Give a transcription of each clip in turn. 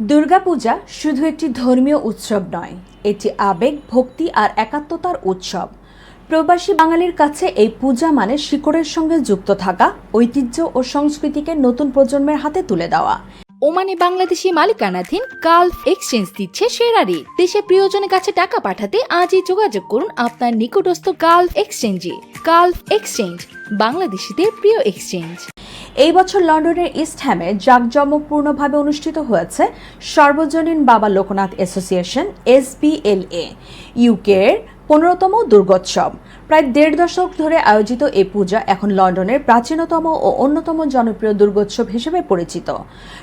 দুর্গাপূজা শুধু একটি ধর্মীয় উৎসব নয়, এটি আবেগ, ভক্তি আর একাত্মতার উৎসব। প্রবাসী বাঙালির কাছে এই পূজা মানে শিকড়ের সঙ্গে যুক্ত থাকা, ঐতিহ্য ও সংস্কৃতিকে নতুন প্রজন্মের হাতে তুলে দেওয়া। ওমানে বাংলাদেশি মালিকানাধীন গালফ এক্সচেঞ্জ দিচ্ছে সেরা দেশে প্রিয়জনের কাছে টাকা পাঠাতে আজই যোগাযোগ করুন আপনার নিকটস্থ গালফ এক্সচেঞ্জে। গালফ এক্সচেঞ্জ, বাংলাদেশিদের প্রিয় এক্সচেঞ্জ। এই বছর লন্ডনের ইস্ট হ্যামে জাঁকজমকপূর্ণভাবে অনুষ্ঠিত হয়েছে সর্বজনীন বাবা লোকনাথ অ্যাসোসিয়েশন এসবিএলএ ইউকের পনেরোতম দুর্গোৎসব। প্রায় দেড় দশক ধরে আয়োজিত এই পূজা এখন লন্ডনের প্রাচীনতম ও অন্যতম জনপ্রিয় দুর্গোৎসব হিসেবে পরিচিত।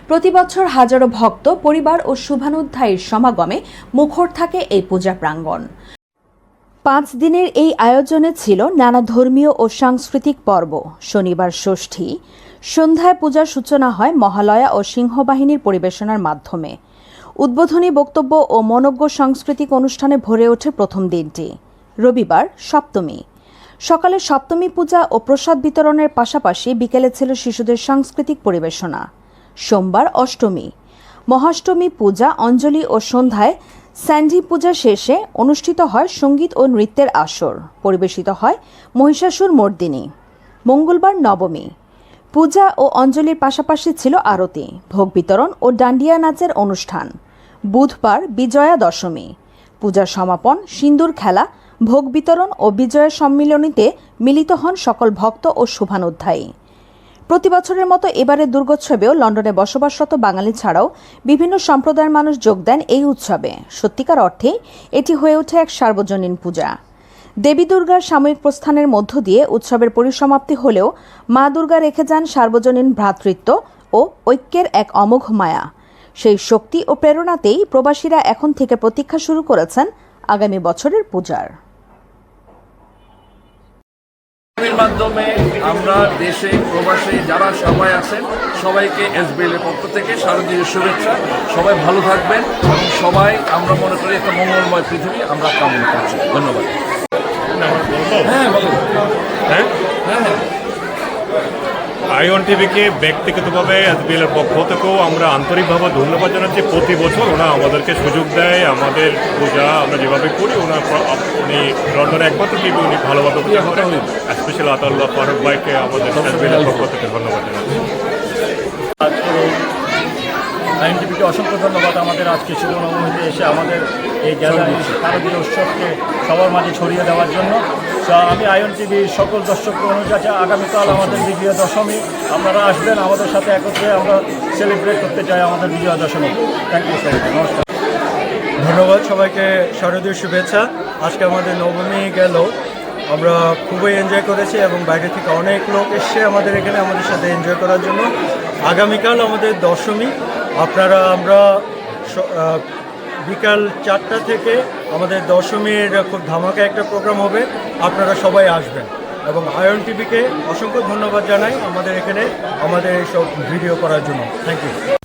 প্রতি বছর হাজারো ভক্ত, পরিবার ও শুভানুধ্যায়ীর সমাগমে মুখর থাকে এই পূজা প্রাঙ্গণ। পাঁচ দিনের এই আয়োজনে ছিল নানা ধর্মীয় ও সাংস্কৃতিক পর্ব। শনিবার ষষ্ঠী সন্ধ্যায় পূজার সূচনা হয় মহালয়া ও সিংহবাহিনীর পরিবেশনার মাধ্যমে। উদ্বোধনী বক্তব্য ও মনজ্ঞ সাংস্কৃতিক অনুষ্ঠানে ভরে ওঠে প্রথম দিনটি। রবিবার সপ্তমী। সকালে সপ্তমী পূজা ও প্রসাদ বিতরণের পাশাপাশি বিকেলে ছিল শিশুদের সাংস্কৃতিক পরিবেশনা। সোমবার অষ্টমী। মহাষ্টমী পূজা, অঞ্জলি ও সন্ধ্যায় স্যান্ডি পূজা শেষে অনুষ্ঠিত হয় সংগীত ও নৃত্যের আসর। পরিবেশিত হয় মহিষাসুর মর্দিনী। মঙ্গলবার নবমী। পূজা ও অঞ্জলির পাশাপাশি ছিল আরতি, ভোগ বিতরণ ও ডান্ডিয়া নাচের অনুষ্ঠান। বুধবার বিজয়া দশমী। পূজার সমাপন, সিন্দুর খেলা, ভোগ বিতরণ ও বিজয়া সম্মিলনীতে মিলিত হন সকল ভক্ত ও শুভানুধ্যায়ী। প্রতি বছরের মতো এবারের দুর্গোৎসবেও লন্ডনে বসবাসরত বাঙালি ছাড়াও বিভিন্ন সম্প্রদায়ের মানুষ যোগ দেন এই উৎসবে। সত্যিকার অর্থে এটি হয়ে ওঠে এক সার্বজনীন পূজা। দেবী দুর্গার সাময়িক প্রস্থানের মধ্য দিয়ে উৎসবের পরিসমাপ্তি হলেও মা দুর্গা রেখে যান সার্বজনীন ভ্রাতৃত্ব ও ঐক্যের এক অমোঘ মায়া। সেই শক্তি ও প্রেরণাতেই প্রবাসীরা এখন থেকে প্রতীক্ষা শুরু করেছেন আগামী বছরের পূজার। মাধ্যমে আমরা দেশে, প্রবাসে যারা সবাই আছেন, সবাইকে এসবিএল এর পক্ষ থেকে শারদীয় শুভেচ্ছা। সবাই ভালো থাকবেন এবং সবাই, আমরা মনে করি, একটা মঙ্গলময় পৃথিবী আমরা কামনা করছি। ধন্যবাদ। হ্যাঁ হ্যাঁ হ্যাঁ হ্যাঁ। আইওন টিভিকে ব্যক্তিগতভাবে এসবিএলের পক্ষ থেকেও আমরা আন্তরিকভাবে ধন্যবাদ জানাচ্ছি। প্রতি বছর ওরা আমাদেরকে সুযোগ দেয় আমাদের পূজা আমরা যেভাবে করি ওনার উনি লন্ডনে একমাত্র টিভি উনি ভালোভাবে পূজা করেন স্পেশাল আতাল্লাহ ফারুক ভাইকে আমাদের এসবিএলের পক্ষ থেকে ধন্যবাদ জানাচ্ছি। আইনটিভিকে অসংখ্য ধন্যবাদ আমাদের আজকে সুবর্ণভূমিতে এসে আমাদের এই গ্যালারি শারদীয় উৎসবকে সবার মাঝে ছড়িয়ে দেওয়ার জন্য। আমি আয়ন টিভির সকল দর্শক অনুযায়ী আগামীকাল আমাদের বিজয়া দশমী আপনারা আসবেন, আমাদের সাথে একত্রে আমরা সেলিব্রেট করতে চাই আমাদের Vijaya Dashami thank you sir নমস্কার। ধন্যবাদ সবাইকে, শারদীয় শুভেচ্ছা। আজকে আমাদের নবমী গেল। আমরা খুবই এনজয় করেছি এবং বাইরে থেকে অনেক লোক এসছে আমাদের এখানে আমাদের সাথে এনজয় করার জন্য। আগামীকাল আমাদের দশমী। আপনারা, আমরা বিকাল চারটা থেকে আমাদের দশমীর খুব ধামাকা একটা প্রোগ্রাম হবে। আপনারা সবাই আসবেন। এবং আয়ন টিভিকে অসংখ্য ধন্যবাদ জানাই আমাদের এখানে আমাদের এইসব ভিডিও করার জন্য। Thank you